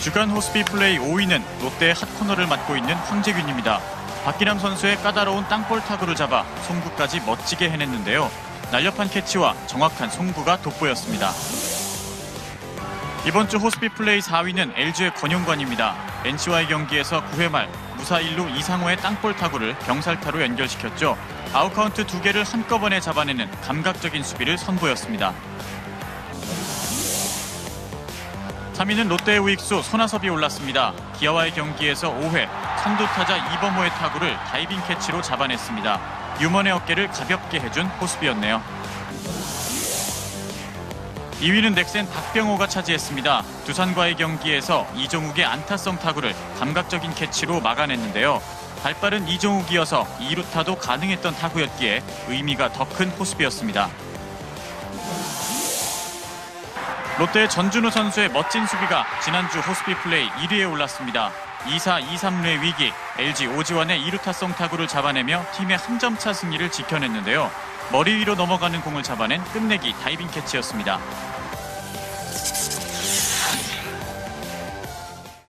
주간 호스피 플레이 5위는 롯데의 핫코너를 맡고 있는 황재균입니다. 박기남 선수의 까다로운 땅볼 타구를 잡아 송구까지 멋지게 해냈는데요. 날렵한 캐치와 정확한 송구가 돋보였습니다. 이번 주 호스피 플레이 4위는 LG의 권용관입니다. NC와의 경기에서 9회 말 무사 1루 이상호의 땅볼 타구를 병살타로 연결시켰죠. 아웃카운트 두 개를 한꺼번에 잡아내는 감각적인 수비를 선보였습니다. 3위는 롯데의 우익수 손아섭이 올랐습니다. 기아와의 경기에서 5회 선두타자 이범호의 타구를 다이빙 캐치로 잡아냈습니다. 유먼의 어깨를 가볍게 해준 호수비였네요. 2위는 넥센 박병호가 차지했습니다. 두산과의 경기에서 이종욱의 안타성 타구를 감각적인 캐치로 막아냈는데요. 발빠른 이종욱이어서 2루타도 가능했던 타구였기에 의미가 더 큰 호수비였습니다. 롯데의 전준우 선수의 멋진 수비가 지난주 호스피 플레이 1위에 올랐습니다. 2사 2-3루의 위기, LG 오지환의 2루타성 타구를 잡아내며 팀의 한 점 차 승리를 지켜냈는데요. 머리 위로 넘어가는 공을 잡아낸 끝내기 다이빙 캐치였습니다.